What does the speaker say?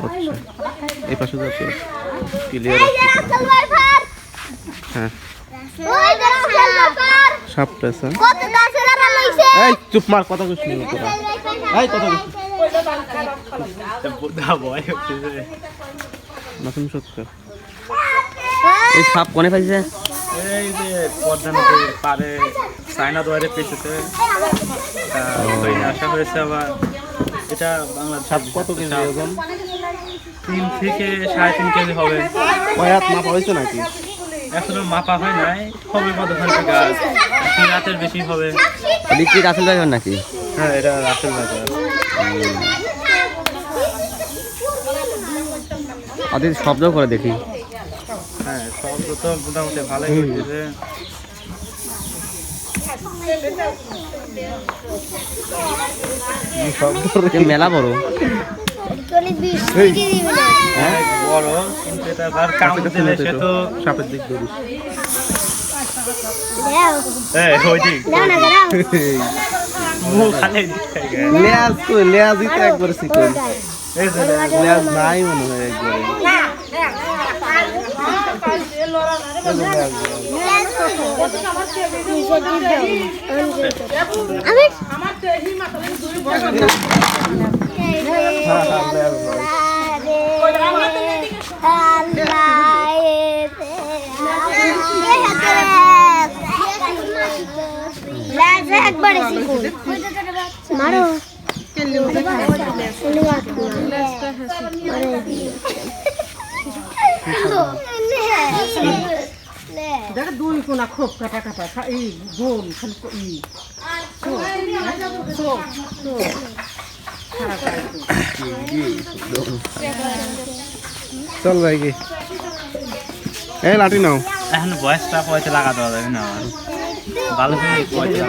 আচ্ছা। এই পাশে যাচ্ছে ক্লিয়ার হ্যাঁ। সাপ পেঁচা এই চুপ মার কথা নি তোরা। এই কথা সত্য। এই সাপ কোনে পাইছে? এই যে পদ্মা নদীর পারে দুয়ারে পেয়েছে আসা হয়েছে আবার। এটা বাংলাদেশ কত কেজি ওজন? তিন থেকে সাড়ে তিন কেজি হবে। কয়াত মাপা হয়েছে নাকি? এখনও মাপা হয় নাই। হবে কতক্ষণ থেকে গাছ? দুই রাতের বেশি হবে। বিক্রি রাসেল ভাই নাকি? হ্যাঁ এটা রাসেল বাজার ওদের শব্দ করে দেখি। হ্যাঁ সব তো মোটামুটি ভালোই হয়েছে এ মেলা বড়। বড় লেয়াজ একবার শিখুন নাই মনে হয় আমি হ্যাঁ হ্যাঁ লেয়াজ ভাই একবারে মারো। দেখ দুই কোনা খুব কাটা কাটা খা এই গোল খালি কো- ই চল ভাই কি এই লাঠি নাও। এখন বয়সটা পয়সা লাগা দেওয়া যাবে না। ভালো করে পয়সা।